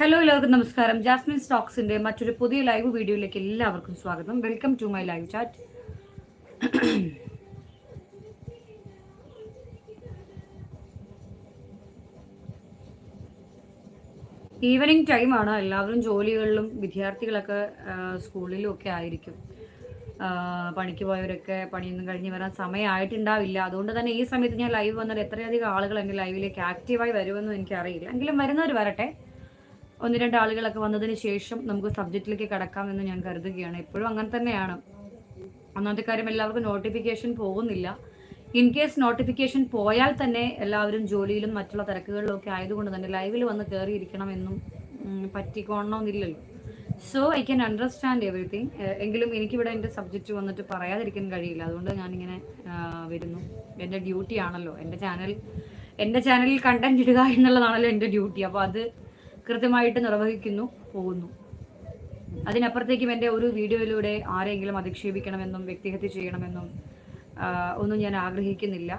Hello എല്ലാവർക്കും നമസ്കാരം. Jasmine സ്റ്റോക്സിന്റെ മറ്റൊരു പുതിയ ലൈവ് വീഡിയോയിലേക്ക് എല്ലാവർക്കും സ്വാഗതം. Welcome to my live chat evening ടൈമാണ് എല്ലാവരും ജോലികളിലും വിദ്യാർത്ഥികളൊക്കെ സ്കൂളിലും ഒക്കെ ആയിരിക്കും. പണിക്ക് പോയവരൊക്കെ പണിയൊന്നും കഴിഞ്ഞ് വരാൻ സമയമായിട്ടുണ്ടാവില്ല. അതുകൊണ്ട് തന്നെ ഈ സമയത്ത് ഞാൻ ലൈവ് വന്നാൽ എത്രയധികം ആളുകൾ എന്റെ ലൈവിലേക്ക് ആക്റ്റീവായി വരുമെന്നും എനിക്കറിയില്ല. എങ്കിലും വരുന്നവർ വരട്ടെ. ഒന്ന് രണ്ട് ആളുകളൊക്കെ വന്നതിന് ശേഷം നമുക്ക് സബ്ജക്റ്റിലേക്ക് കടക്കാമെന്ന് ഞാൻ കരുതുകയാണ്. എപ്പോഴും അങ്ങനെ തന്നെയാണ്. ഒന്നാമത്തെ കാര്യം എല്ലാവർക്കും നോട്ടിഫിക്കേഷൻ പോകുന്നില്ല. ഇൻ കേസ് നോട്ടിഫിക്കേഷൻ പോയാൽ തന്നെ എല്ലാവരും ജോലിയിലും മറ്റുള്ള തിരക്കുകളിലും ഒക്കെ ആയതുകൊണ്ട് തന്നെ ലൈവിൽ വന്ന് കയറിയിരിക്കണമെന്നും പറ്റിക്കോണമെന്നില്ലല്ലോ so I can understand everything എങ്കിലും എനിക്കിവിടെ എന്റെ സബ്ജക്റ്റ് വന്നിട്ട് പറയാതിരിക്കാൻ കഴിയില്ല. അതുകൊണ്ട് ഞാനിങ്ങനെ വരുന്നു. എന്റെ ഡ്യൂട്ടി ആണല്ലോ. എന്റെ ചാനൽ എന്റെ ചാനലിൽ കണ്ടന്റ് ഇടുക എന്നുള്ളതാണല്ലോ എന്റെ ഡ്യൂട്ടി അപ്പോൾ അത് കൃത്യമായിട്ട് നിർവഹിക്കുന്നു പോകുന്നു. അതിനപ്പുറത്തേക്കും എന്റെ ഒരു വീഡിയോയിലൂടെ ആരെങ്കിലും അധിക്ഷേപിക്കണമെന്നും വ്യക്തിഹത്യ ചെയ്യണമെന്നും ഒന്നും ഞാൻ ആഗ്രഹിക്കുന്നില്ല.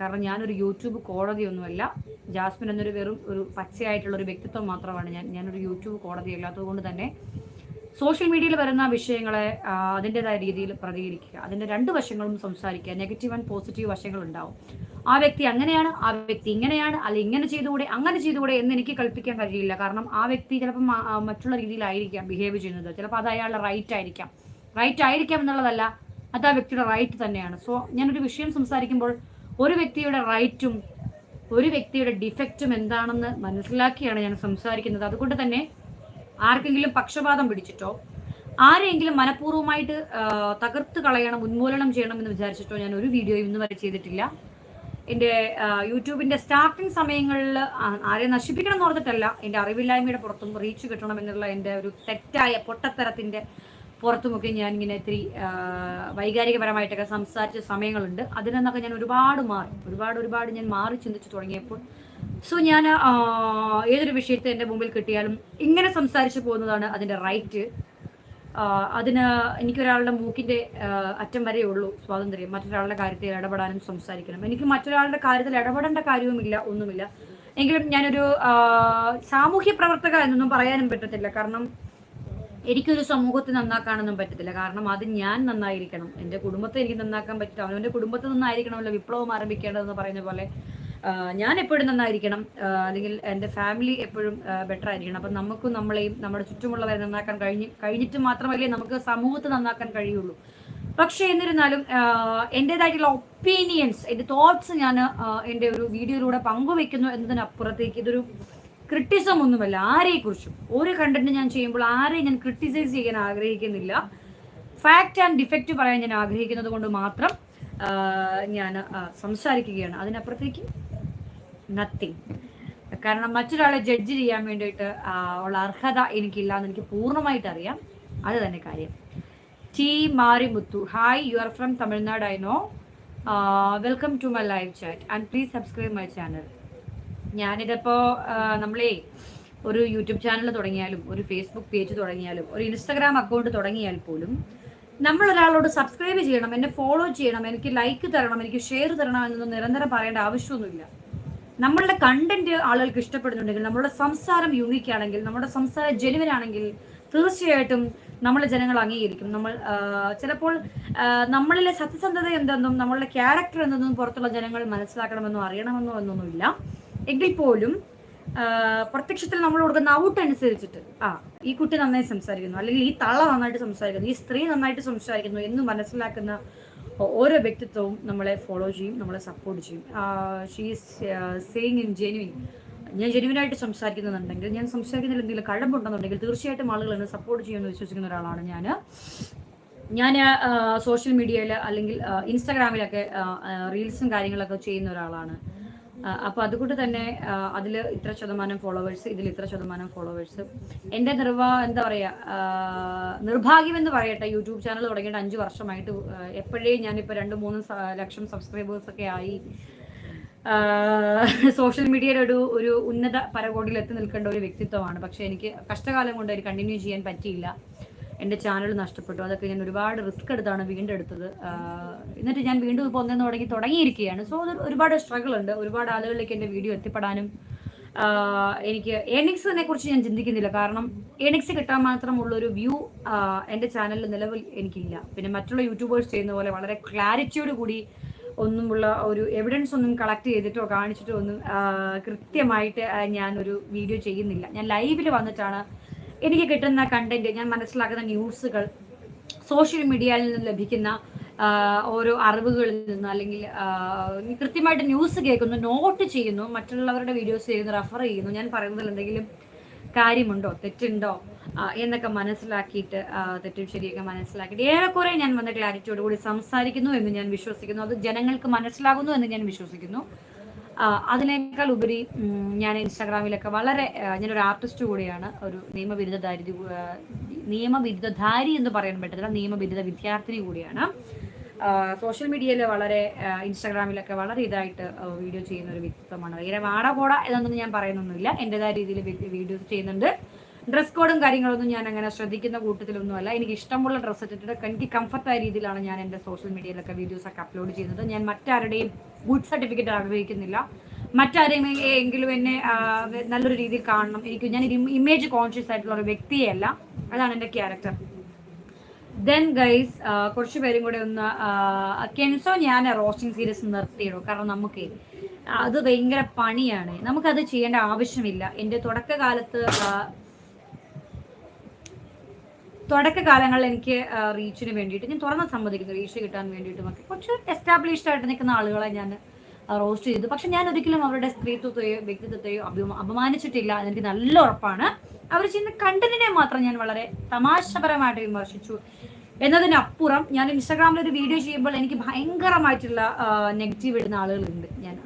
കാരണം ഞാനൊരു യൂട്യൂബ് കോടതിയൊന്നുമല്ല. ജാസ്മിൻ എന്നൊരു വെറും ഒരു പച്ചയായിട്ടുള്ള ഒരു വ്യക്തിത്വം മാത്രമാണ് ഞാൻ. ഞാനൊരു യൂട്യൂബ് കോടതി അല്ലാത്തത് കൊണ്ട് തന്നെ സോഷ്യൽ മീഡിയയിൽ വരുന്ന വിഷയങ്ങളെ അതിന്റെതായ രീതിയിൽ പ്രതികരിക്കുക. അതിന്റെ രണ്ട് വശങ്ങളും സംസാരിക്കുക. നെഗറ്റീവ് ആൻഡ് പോസിറ്റീവ് വശങ്ങൾ ഉണ്ടാവും ആ വ്യക്തി അങ്ങനെയാണ് ആ വ്യക്തി ഇങ്ങനെയാണ് അല്ല ഇങ്ങനെ ചെയ്തുകൂടെ അങ്ങനെ ചെയ്തുകൂടെ എന്ന് എനിക്ക് കൽപ്പിക്കാൻ കഴിയില്ല. കാരണം ആ വ്യക്തി ചിലപ്പം മറ്റുള്ള രീതിയിലായിരിക്കാം ബിഹേവ് ചെയ്യുന്നത്. ചിലപ്പോൾ അത് അയാളുടെ റൈറ്റ് ആയിരിക്കാം. റൈറ്റ് ആയിരിക്കാം എന്നുള്ളതല്ല അത് ആ വ്യക്തിയുടെ റൈറ്റ് തന്നെയാണ്. സോ ഞാനൊരു വിഷയം സംസാരിക്കുമ്പോൾ ഒരു വ്യക്തിയുടെ റൈറ്റും ഒരു വ്യക്തിയുടെ ഡിഫക്റ്റും എന്താണെന്ന് മനസ്സിലാക്കിയാണ് ഞാൻ സംസാരിക്കുന്നത്. അതുകൊണ്ട് തന്നെ ആർക്കെങ്കിലും പക്ഷപാതം പിടിച്ചിട്ടോ? ആരെങ്കിലും മനഃപൂർവമായിട്ട് തകർത്ത് കളയണം ഉന്മൂലനം ചെയ്യണം എന്ന് വിചാരിച്ചിട്ടോ ഞാൻ ഒരു വീഡിയോ ഇന്ന് വരെ ചെയ്തിട്ടില്ല. എന്റെ യൂട്യൂബിന്റെ സ്റ്റാർട്ടിങ് സമയങ്ങളിൽ ആരെ നശിപ്പിക്കണം എന്ന് ഓർത്തിട്ടല്ല എന്റെ അറിവില്ലായ്മയുടെ പുറത്തും റീച്ച് കിട്ടണം എന്നുള്ള എന്റെ ഒരു തെറ്റായ പൊട്ടത്തരത്തിന്റെ പുറത്തുമൊക്കെ ഞാൻ ഇങ്ങനെ ഇത്തിരി വൈകാരികപരമായിട്ടൊക്കെ സംസാരിച്ച സമയങ്ങളുണ്ട്. അതിൽ നിന്നൊക്കെ ഞാൻ ഒരുപാട് മാറി. ഒരുപാട് ഒരുപാട് ഞാൻ മാറി ചിന്തിച്ചു തുടങ്ങിയപ്പോൾ സോ ഞാൻ ഏതൊരു വിഷയത്തെ എന്റെ മുമ്പിൽ കിട്ടിയാലും ഇങ്ങനെ സംസാരിച്ചു പോകുന്നതാണ് അതിന്റെ റൈറ്റ്. അതിന് എനിക്കൊരാളുടെ മൂക്കിന്റെ അറ്റം വരെ ഉള്ളൂ സ്വാതന്ത്ര്യം. മറ്റൊരാളുടെ കാര്യത്തിൽ ഇടപെടാനും സംസാരിക്കണം. എനിക്ക് മറ്റൊരാളുടെ കാര്യത്തിൽ ഇടപെടേണ്ട കാര്യവുമില്ല ഒന്നുമില്ല. എങ്കിലും ഞാനൊരു സാമൂഹ്യ പ്രവർത്തക എന്നൊന്നും പറയാനും പറ്റത്തില്ല. കാരണം എനിക്കൊരു സമൂഹത്തെ നന്നാക്കാനൊന്നും പറ്റത്തില്ല. കാരണം അത് ഞാൻ നന്നായിരിക്കണം. എന്റെ കുടുംബത്തെ എനിക്ക് നന്നാക്കാൻ പറ്റില്ല. അവനവന്റെ കുടുംബത്തെ നന്നായിരിക്കണമല്ലോ വിപ്ലവം ആരംഭിക്കേണ്ടതെന്ന് പറയുന്ന പോലെ. ഞാൻ എപ്പോഴും നന്നായിരിക്കണം. അല്ലെങ്കിൽ എന്റെ ഫാമിലി എപ്പോഴും ബെറ്റർ ആയിരിക്കണം. അപ്പം നമുക്കും നമ്മളെയും നമ്മുടെ ചുറ്റുമുള്ളവരെ നന്നാക്കാൻ കഴിഞ്ഞ് കഴിഞ്ഞിട്ട് മാത്രമല്ലേ നമുക്ക് സമൂഹത്തെ നന്നാക്കാൻ കഴിയുള്ളൂ. പക്ഷേ എന്നിരുന്നാലും എന്റെതായിട്ടുള്ള ഒപ്പീനിയൻസ് എന്റെ തോട്ട്സ് ഞാൻ എന്റെ ഒരു വീഡിയോയിലൂടെ പങ്കുവെക്കുന്നു എന്നതിനപ്പുറത്തേക്ക് ഇതൊരു ക്രിട്ടിസം ഒന്നുമല്ല. ആരെക്കുറിച്ചും. ഒരു കണ്ടന്റ് ഞാൻ ചെയ്യുമ്പോൾ ആരെയും ഞാൻ ക്രിട്ടിസൈസ് ചെയ്യാൻ ആഗ്രഹിക്കുന്നില്ല. ഫാക്റ്റ് ആൻഡ് ഡിഫക്റ്റ് പറയാൻ ഞാൻ ആഗ്രഹിക്കുന്നത് കൊണ്ട് മാത്രം ഞാൻ സംസാരിക്കുകയാണ്. അതിനപ്പുറത്തേക്ക് നത്തിങ് കാരണം മറ്റൊരാളെ ജഡ്ജ് ചെയ്യാൻ വേണ്ടിയിട്ട് ഉള്ള അർഹത എനിക്കില്ല എന്ന് എനിക്ക് പൂർണമായിട്ട് അറിയാം അത് തന്നെ കാര്യം. T Marimuthu. Hi you are from Tamil Nadu I know welcome to my live chat and please subscribe my channel ഞാനിതിപ്പോൾ നമ്മളേ ഒരു യൂട്യൂബ് ചാനൽ തുടങ്ങിയാലും ഒരു ഫേസ്ബുക്ക് പേജ് തുടങ്ങിയാലും ഒരു ഇൻസ്റ്റഗ്രാം അക്കൗണ്ട് തുടങ്ങിയാൽ പോലും നമ്മൾ ഒരാളോട് സബ്സ്ക്രൈബ് ചെയ്യണം എന്നെ ഫോളോ ചെയ്യണം എനിക്ക് ലൈക്ക് തരണം എനിക്ക് ഷെയർ തരണം എന്നൊന്നും നിരന്തരം പറയേണ്ട ആവശ്യമൊന്നുമില്ല. നമ്മളുടെ കണ്ടന്റ് ആളുകൾക്ക് ഇഷ്ടപ്പെടുന്നുണ്ടെങ്കിൽ നമ്മളുടെ സംസാരം യുണീക്ക് ആണെങ്കിൽ നമ്മുടെ സംസാരം ജെനുവൻ ആണെങ്കിൽ തീർച്ചയായിട്ടും നമ്മളെ ജനങ്ങൾ അംഗീകരിക്കും. നമ്മൾ ചിലപ്പോൾ നമ്മളിലെ സത്യസന്ധത എന്തെന്നും നമ്മളുടെ ക്യാരക്ടർ എന്തെന്നും പുറത്തുള്ള ജനങ്ങൾ മനസ്സിലാക്കണമെന്നോ അറിയണമെന്നോ എന്നൊന്നുമില്ല. എങ്കിൽ പോലും പ്രത്യക്ഷത്തിൽ നമ്മൾ കൊടുക്കുന്ന ഔട്ട് അനുസരിച്ചിട്ട്. ആ ഈ കുട്ടി നന്നായി സംസാരിക്കുന്നു. അല്ലെങ്കിൽ ഈ തള്ള നന്നായിട്ട് സംസാരിക്കുന്നു. ഈ സ്ത്രീ നന്നായിട്ട് സംസാരിക്കുന്നു എന്ന് മനസ്സിലാക്കുന്ന ഓരോ വ്യക്തിത്വവും നമ്മളെ ഫോളോ ചെയ്യും നമ്മളെ സപ്പോർട്ട് ചെയ്യും. ഷീസ് സേയിങ് ഇൻ ജെനുവിൻ ഞാൻ ജെനുവിനായിട്ട് സംസാരിക്കുന്നുണ്ടെങ്കിൽ ഞാൻ സംസാരിക്കുന്നതിൽ എന്തെങ്കിലും കഴമ്പുണ്ടെന്നുണ്ടെങ്കിൽ തീർച്ചയായിട്ടും ആളുകൾ എന്നെ സപ്പോർട്ട് ചെയ്യുമെന്ന് വിശ്വസിക്കുന്ന ഒരാളാണ് ഞാൻ. ഞാൻ സോഷ്യൽ മീഡിയയിൽ അല്ലെങ്കിൽ ഇൻസ്റ്റാഗ്രാമിലൊക്കെ റീൽസും കാര്യങ്ങളൊക്കെ ചെയ്യുന്ന ഒരാളാണ്. അപ്പോൾ അതുകൊണ്ട് തന്നെ അതിൽ ഇത്ര ശതമാനം ഫോളോവേഴ്സ് ഇതിൽ ഇത്ര ശതമാനം ഫോളോവേഴ്സ്. എന്റെ നിർവാ എന്താ പറയുക നിർഭാഗ്യം എന്ന് പറയട്ടെ യൂട്യൂബ് ചാനൽ തുടങ്ങിയിട്ട് അഞ്ച് വർഷമായിട്ട് എപ്പോഴേ ഞാനിപ്പോൾ രണ്ട് മൂന്ന് ലക്ഷം സബ്സ്ക്രൈബേഴ്സ് ഒക്കെ ആയി. സോഷ്യൽ മീഡിയയുടെ ഒരു ഒരു ഉന്നത പരകോടിയിൽ എത്തി നിൽക്കേണ്ട ഒരു വ്യക്തിത്വമാണ്. പക്ഷെ എനിക്ക് കഷ്ടകാലം കൊണ്ട് അതിന് കണ്ടിന്യൂ ചെയ്യാൻ പറ്റിയില്ല. എന്റെ ചാനൽ നഷ്ടപ്പെട്ടു. അതൊക്കെ ഞാൻ ഒരുപാട് റിസ്ക് എടുത്താണ് വീണ്ടും എടുത്തത് എന്നിട്ട് ഞാൻ വീണ്ടും ഒന്നെന്ന് തുടങ്ങി തുടങ്ങിയിരിക്കുകയാണ്. സോ അത് ഒരുപാട് സ്ട്രഗിൾ ഉണ്ട്. ഒരുപാട് ആളുകളിലേക്ക് എന്റെ വീഡിയോ എത്തിപ്പെടാനും എനിക്ക് ഏണിക്സിനെ കുറിച്ച് ഞാൻ ചിന്തിക്കുന്നില്ല. കാരണം ഏണിക്സ് കിട്ടാൻ മാത്രമുള്ള ഒരു വ്യൂ എന്റെ ചാനലിൽ നിലവിൽ എനിക്കില്ല. പിന്നെ മറ്റുള്ള യൂട്യൂബേഴ്സ് ചെയ്യുന്ന പോലെ വളരെ ക്ലാരിറ്റിയോട് കൂടി ഒന്നുമുള്ള ഒരു എവിഡൻസ് ഒന്നും കളക്ട് ചെയ്തിട്ടോ കാണിച്ചിട്ടോ ഒന്നും കൃത്യമായിട്ട് ഞാൻ ഒരു വീഡിയോ ചെയ്യുന്നില്ല. ഞാൻ ലൈവിൽ വന്നിട്ടാണ് എനിക്ക് കിട്ടുന്ന കണ്ടന്റ് ഞാൻ മനസ്സിലാക്കുന്ന ന്യൂസുകൾ സോഷ്യൽ മീഡിയയിൽ നിന്ന് ലഭിക്കുന്ന ഓരോ അറിവുകളിൽ നിന്ന് അല്ലെങ്കിൽ കൃത്യമായിട്ട് ന്യൂസ് കേൾക്കുന്നു നോട്ട് ചെയ്യുന്നു മറ്റുള്ളവരുടെ വീഡിയോസ് ചെയ്യുന്നു റെഫർ ചെയ്യുന്നു ഞാൻ പറയുന്നതിൽ എന്തെങ്കിലും കാര്യമുണ്ടോ തെറ്റുണ്ടോ എന്നൊക്കെ മനസ്സിലാക്കിയിട്ട് തെറ്റും ശരിയൊക്കെ മനസ്സിലാക്കിയിട്ട് ഏറെക്കുറെ ഞാൻ വന്ന ക്ലാരിറ്റിയോടുകൂടി സംസാരിക്കുന്നു എന്ന് ഞാൻ വിശ്വസിക്കുന്നു. അത് ജനങ്ങൾക്ക് മനസ്സിലാകുന്നു എന്ന് ഞാൻ വിശ്വസിക്കുന്നു. അതിനേക്കാൾ ഉപരി ഞാൻ ഇൻസ്റ്റാഗ്രാമിലൊക്കെ വളരെ ഞാനൊരു ആർട്ടിസ്റ്റ് കൂടിയാണ്. ഒരു നിയമബിരുദധാരി നിയമബിരുദധാരി എന്ന് പറയാൻ പറ്റത്തില്ല നിയമബിരുദ വിദ്യാർത്ഥിനി കൂടിയാണ്. സോഷ്യൽ മീഡിയയിൽ വളരെ ഇൻസ്റ്റാഗ്രാമിലൊക്കെ വളരെ ഇതായിട്ട് വീഡിയോ ചെയ്യുന്ന ഒരു വ്യക്തിത്വമാണ്. ഭയങ്കര വാട പോട എന്നൊന്നും ഞാൻ പറയുന്നൊന്നുമില്ല. എന്റെതായ രീതിയിൽ വീഡിയോസ് ചെയ്യുന്നുണ്ട്. ഡ്രസ് കോഡും കാര്യങ്ങളൊന്നും ഞാൻ അങ്ങനെ ശ്രദ്ധിക്കുന്ന കൂട്ടത്തിലൊന്നുമല്ല. എനിക്ക് ഇഷ്ടമുള്ള ഡ്രസ്സ് ഇട്ടിട്ട് എനിക്ക് കംഫർട്ടായ രീതിയിലാണ് ഞാൻ എന്റെ സോഷ്യൽ മീഡിയയിലൊക്കെ വീഡിയോസൊക്കെ അപ്ലോഡ് ചെയ്യുന്നത്. ഞാൻ മറ്റാരുടെയും ഗുഡ് സർട്ടിഫിക്കറ്റ് ആഗ്രഹിക്കുന്നില്ല. മറ്റാരെങ്കിലും എന്നെ നല്ലൊരു രീതിയിൽ കാണണം. എനിക്ക് ഞാൻ ഇമേജ് കോൺഷ്യസ് ആയിട്ടുള്ള ഒരു വ്യക്തിയല്ല. അതാണ് എന്റെ ക്യാരക്ടർ ദെൻ ഗൈസ് കുറച്ച് പേരും കൂടെ ഒന്ന് കെൻസോ ഞാൻ റോസ്റ്റിംഗ് സീരീസ് നിർത്തിയിടും. കാരണം നമുക്ക് അത് ഭയങ്കര പണിയാണ്. നമുക്കത് ചെയ്യേണ്ട ആവശ്യമില്ല. എന്റെ തുടക്കകാലത്ത് തുടക്കകാലങ്ങളിൽ എനിക്ക് റീച്ചിന് വേണ്ടിയിട്ട് ഞാൻ തുറന്ന സമ്മതിക്കുന്നു റീച്ച് കിട്ടാൻ വേണ്ടിയിട്ടും ഒക്കെ കുറച്ച് എസ്റ്റാബ്ലിഷ്ഡ് ആയിട്ട് നിൽക്കുന്ന ആളുകളെ ഞാൻ റോസ്റ്റ് ചെയ്തു. പക്ഷെ ഞാൻ ഒരിക്കലും അവരുടെ സ്ത്രീത്വത്തെയോ വ്യക്തിത്വത്തെയോ അപമാനിച്ചിട്ടില്ല. അതെനിക്ക് നല്ല ഉറപ്പാണ്. അവർ ചെയ്യുന്ന കണ്ടന്റിനെ മാത്രം ഞാൻ വളരെ തമാശപരമായിട്ട് വിമർശിച്ചു. എന്നതിനപ്പുറം ഞാൻ ഇൻസ്റ്റാഗ്രാമിൽ ഒരു വീഡിയോ ചെയ്യുമ്പോൾ എനിക്ക് ഭയങ്കരമായിട്ടുള്ള നെഗറ്റീവ് ഇടുന്ന ആളുകളുണ്ട്. ഞാൻ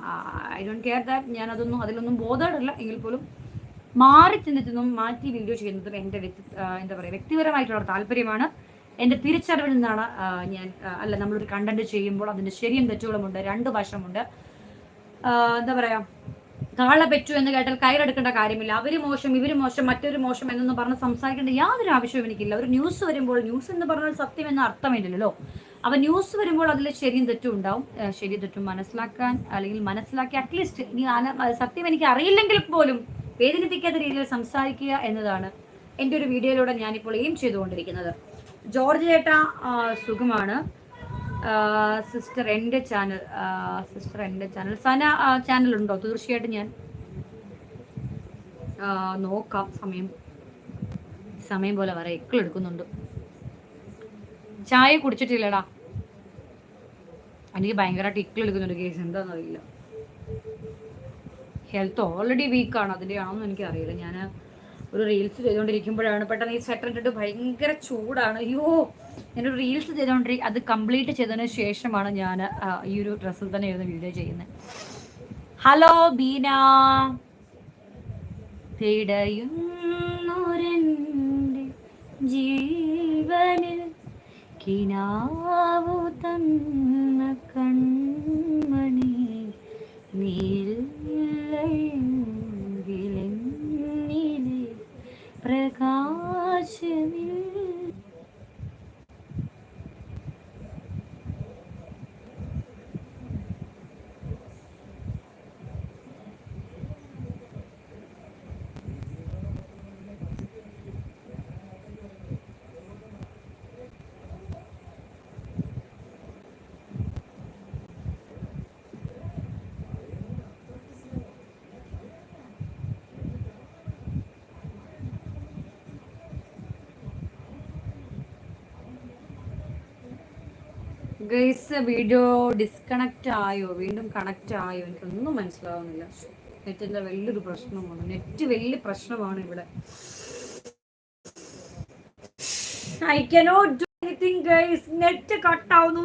ഐ ഡോണ്ട് കെയർ ദാറ്റ് ഞാൻ അതൊന്നും അതിലൊന്നും ബോധമില്ല എങ്കിൽ പോലും മാറി ചിന്തിച്ചതും മാറ്റി വീഡിയോ ചെയ്യുന്നതും എന്റെ വ്യക്തി എന്താ പറയുക വ്യക്തിപരമായിട്ടുള്ള താല്പര്യമാണ്. എന്റെ തിരിച്ചറിവിൽ നിന്നാണ് ഞാൻ അല്ല നമ്മളൊരു കണ്ടന്റ് ചെയ്യുമ്പോൾ അതിന്റെ ശരിയും തെറ്റുകളുമുണ്ട് രണ്ട് വശമുണ്ട്. എന്താ പറയുക കാള പെറ്റു എന്ന് കേട്ടാൽ കയറെടുക്കേണ്ട കാര്യമില്ല. അവർ മോശം ഇവർ മോശം മറ്റൊരു മോശം എന്നൊന്നും പറഞ്ഞ് സംസാരിക്കേണ്ട യാതൊരു ആവശ്യവും എനിക്കില്ല. ഒരു ന്യൂസ് വരുമ്പോൾ ന്യൂസ് എന്ന് പറഞ്ഞാൽ സത്യം എന്ന അർത്ഥമില്ലല്ലോ. അപ്പൊ ന്യൂസ് വരുമ്പോൾ അതിൽ ശരിയും തെറ്റും ഉണ്ടാവും. ശരി തെറ്റും മനസ്സിലാക്കാൻ അല്ലെങ്കിൽ മനസ്സിലാക്കി അറ്റ്ലീസ്റ്റ് ഇനി സത്യം എനിക്ക് അറിയില്ലെങ്കിൽ പോലും വേദനിപ്പിക്കാത്ത രീതിയിൽ സംസാരിക്കുക എന്നതാണ് എന്റെ ഒരു വീഡിയോയിലൂടെ ഞാനിപ്പോൾ എയിം ചെയ്തുകൊണ്ടിരിക്കുന്നത്. ജോർജ് ചേട്ട സുഖമാണ്. സിസ്റ്റർ എന്റെ ചാനൽ സിസ്റ്റർ എന്റെ ചാനൽ. സന ചാനൽ ഉണ്ടോ? തീർച്ചയായിട്ടും ഞാൻ നോക്കാം. സമയം സമയം പോലെ വരെ എക്കളെടുക്കുന്നുണ്ട് ചായ കുടിച്ചിട്ടില്ലടാ. എനിക്ക് ഭയങ്കരമായിട്ട് ഇക്കളെടുക്കുന്നുണ്ട് കേസ്. എന്താണെന്നറിയില്ല ഹെൽത്ത് ഓൾറെഡി വീക്കാണ് അതിന്റെ ആണെന്ന് എനിക്കറിയില്ല. ഞാൻ ഒരു റീൽസ് ചെയ്തുകൊണ്ടിരിക്കുമ്പോഴാണ്. പെട്ടെന്ന് ഈ സ്വെറ്റർ ഇട്ടിട്ട് ഭയങ്കര ചൂടാണ്. അയ്യോ ഞാനൊരു റീൽസ് ചെയ്തുകൊണ്ടിരിക്കും അത് കംപ്ലീറ്റ് ചെയ്തതിന് ശേഷമാണ് ഞാൻ ഈ ഒരു ഡ്രസ്സിൽ തന്നെ ഇരുന്ന് വീഡിയോ ചെയ്യുന്നത്. ഹലോ ബീന. ജീവനിൽ കിനാവു തന്ന കൺമണി light. ഗൈസ് വീഡിയോ ഡിസ്കണക്റ്റ് ആയോ? വീണ്ടും കണക്റ്റ് ആയോ? എനിക്കൊന്നും മനസ്സിലാവുന്നില്ല. നെറ്റിന്റെ വലിയൊരു പ്രശ്നമാണ്. നെറ്റ് വലിയ പ്രശ്നമാണ് ഇവിടെ. I cannot do guys net കട്ടാവുന്നു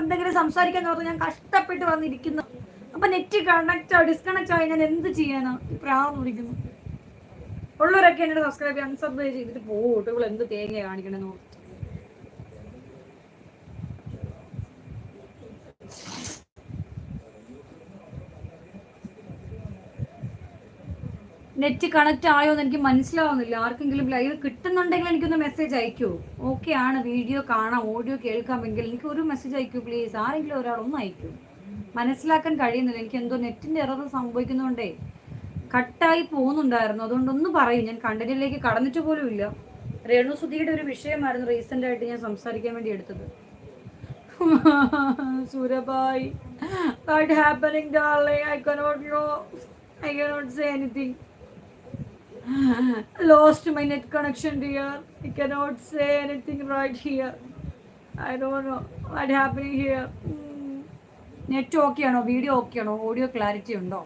എന്തെങ്കിലും സംസാരിക്കാൻ പറഞ്ഞു ഞാൻ കഷ്ടപ്പെട്ട് വന്നിരിക്കുന്നു. അപ്പൊ നെറ്റ് കണക്റ്റ് ആവും ഡിസ്കണക്റ്റ് ആയി ഞാൻ എന്ത് ചെയ്യാനാ? പ്രാന്ന് വിളിക്കുന്നു. ഉള്ളവരൊക്കെ എന്നോട് സബ്സ്ക്രൈബ് അൺസബ്സ്ക്രൈബ് ചെയ്തിട്ട് പോകട്ടെ ഇവിടെ എന്ത് തേങ്ങ കാണിക്കണമെന്ന് നെറ്റ് കണക്ട് ആയോ എന്ന് എനിക്ക് മനസ്സിലാവുന്നില്ല. ആർക്കെങ്കിലും ലൈവ് കിട്ടുന്നുണ്ടെങ്കിൽ എനിക്കൊന്ന് മെസ്സേജ് അയക്കൂ. ഓക്കെ ആണ് വീഡിയോ കാണാം ഓഡിയോ കേൾക്കാമെങ്കിൽ എനിക്ക് ഒരു മെസ്സേജ് അയക്കൂ പ്ലീസ് ആരെങ്കിലും ഒരാൾ ഒന്ന് അയക്കൂ. മനസ്സിലാക്കാൻ കഴിയുന്നില്ല. എനിക്ക് എന്തോ നെറ്റിന്റെ എറർ സംഭവിക്കുന്നതുകൊണ്ടേ കട്ടായി പോകുന്നുണ്ടായിരുന്നു. അതുകൊണ്ടൊന്ന് പറയും. ഞാൻ കണ്ടന്റിലേക്ക് കടന്നിട്ട് പോലും ഇല്ല. രേണു സുധിയുടെ ഒരു വിഷയമായിരുന്നു റീസെന്റ് ആയിട്ട് ഞാൻ സംസാരിക്കാൻ വേണ്ടി എടുത്തത്. സൂരബായ് what happening darling I cannot know I cannot say anything lost my net connection dear. I cannot say anything right here. I don't know what happening here. Net okay ആണോ? വീഡിയോ ഓക്കെ ആണോ? Audio clarity ഉണ്ടോ?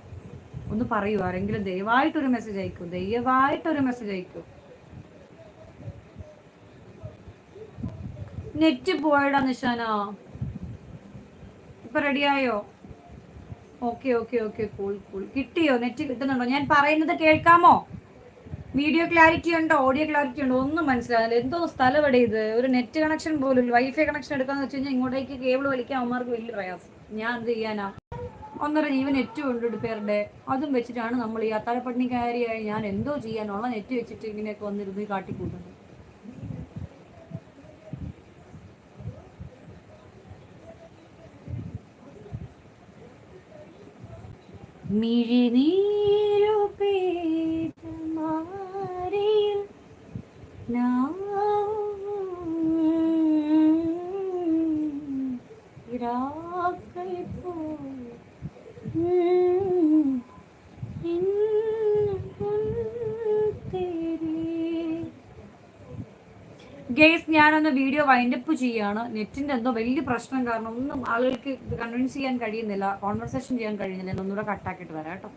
ഒന്ന് പറയൂ. ആരെങ്കിലും ദയവായിട്ടൊരു message അയക്കൂ. ദയവായിട്ടൊരു message അയക്കൂ. നെറ്റ് പോയടാ നിഷാന. ഇപ്പൊ റെഡിയായോ okay okay okay cool cool കിട്ടിയോ? നെറ്റ് കിട്ടുന്നുണ്ടോ? ഞാൻ പറയുന്നത് കേൾക്കാമോ? വീഡിയോ ക്ലാരിറ്റി ഉണ്ടോ? ഓഡിയോ ക്ലാരിറ്റി ഉണ്ടോ? ഒന്നും മനസ്സിലാവില്ല എന്തോ സ്ഥലം ഇവിടെ ഇത്? ഒരു നെറ്റ് കണക്ഷൻ പോലും വൈഫൈ കണക്ഷൻ എടുക്കാന്ന് വെച്ച് കഴിഞ്ഞാൽ ഇങ്ങോട്ടേക്ക് കേബിൾ വലിക്കാൻ അവന്മാർക്ക് വലിയ പ്രയാസം. ഞാൻ എന്ത് ചെയ്യാനാ? ഒന്നര ജീവൻ നെറ്റ് ഉണ്ട് പേരുടെ അതും വെച്ചിട്ടാണ് നമ്മൾ ഈ അത്താഴപ്പട്ടിണിക്കാരിയായി ഞാൻ എന്തോ ചെയ്യാനുള്ള നെറ്റ് വെച്ചിട്ട് ഇങ്ങനെയൊക്കെ വന്നിരുന്ന് കാട്ടിക്കൂട്ടുന്നത്. മിഴിനീരു ഗേസ് ഞാനൊന്ന് വീഡിയോ വൈൻഡപ്പ് ചെയ്യാണ്. നെറ്റിന്റെ എന്തോ വലിയ പ്രശ്നം കാരണം ഒന്നും ആളുകൾക്ക് കൺവിൻസ് ചെയ്യാൻ കഴിയുന്നില്ല കോൺവെർസേഷൻ ചെയ്യാൻ കഴിയുന്നില്ല. എന്നൊന്നുകൂടെ കട്ടാക്കിയിട്ട് വരാം കേട്ടോ.